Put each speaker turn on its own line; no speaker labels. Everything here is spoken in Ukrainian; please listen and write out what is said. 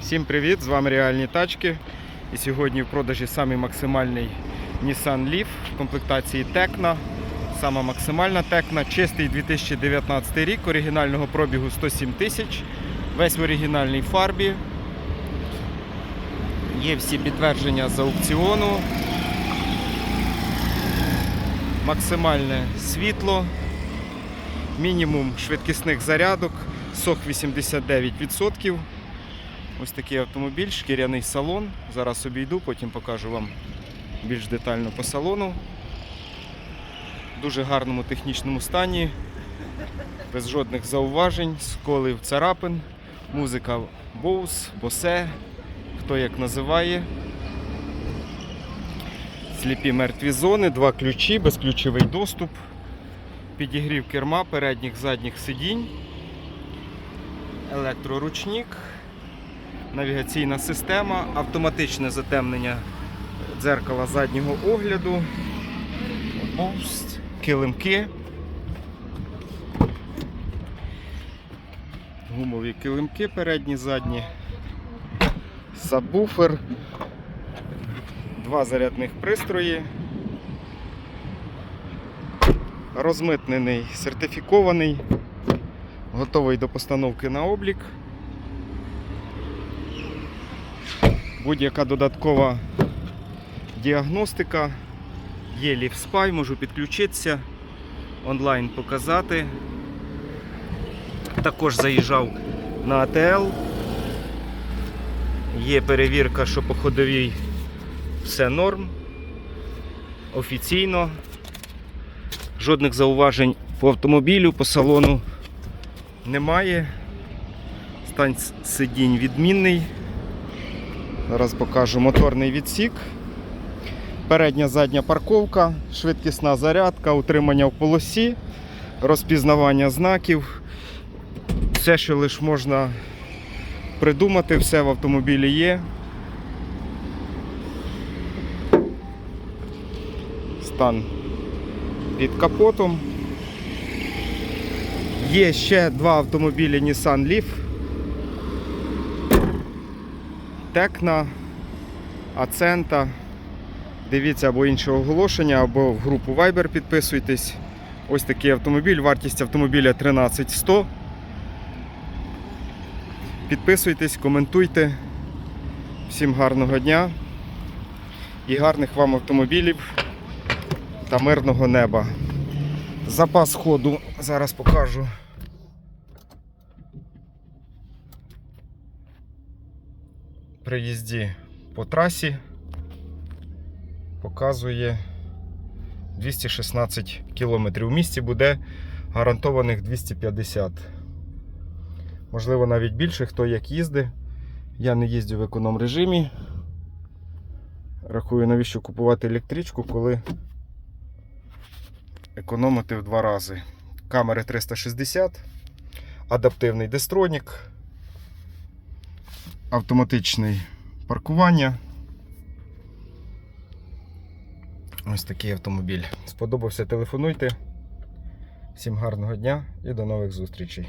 Всім привіт! З вами Реальні тачки. І сьогодні в продажі самий максимальний Nissan Leaf в комплектації Tecna. Сама максимальна Tecna, чистий 2019 рік, оригінального пробігу 107 тисяч, весь в оригінальній фарбі. Є всі підтвердження з аукціону. Максимальне світло, мінімум швидкісних зарядок, сох 89%. Ось такий автомобіль, шкіряний салон. Зараз обійду, потім покажу вам більш детально по салону. В дуже гарному технічному стані, без жодних зауважень, сколів царапин, музика Bose, Bose, хто як називає. Сліпі мертві зони, два ключі, безключовий доступ, підігрів керма передніх задніх сидінь, електроручник навігаційна система, автоматичне затемнення дзеркала заднього огляду, килимки, гумові килимки передні, задні, сабвуфер, два зарядних пристрої, розмитнений, сертифікований, готовий до постановки на облік. Будь-яка додаткова діагностика. Є LiveSpy, можу підключитися, онлайн показати. Також заїжджав на АТЛ. Є перевірка, що по ходовій все норм. Офіційно. Жодних зауважень по автомобілю, по салону немає. Стан сидінь відмінний. Зараз покажу моторний відсік. Передня задня парковка, швидкісна зарядка, утримання в полосі, розпізнавання знаків. Все, що лише можна придумати, все в автомобілі є. Стан під капотом. Є ще два автомобілі Nissan Leaf. Текна, Ацента. Дивіться або інше оголошення, або в групу Viber підписуйтесь. Ось такий автомобіль, вартість автомобіля 13100. Підписуйтесь, коментуйте. Всім гарного дня і гарних вам автомобілів та мирного неба. Запас ходу зараз покажу. При їзді по трасі показує 216 км. У місті буде гарантованих 250. Можливо, навіть більше, хто як їздить. Я не їздю в економ режимі. Рахую, навіщо купувати електричку, коли економити в два рази. Камери 360, адаптивний дестронік автоматичне паркування. Ось такий автомобіль. Сподобався, телефонуйте. Всім гарного дня і до нових зустрічей.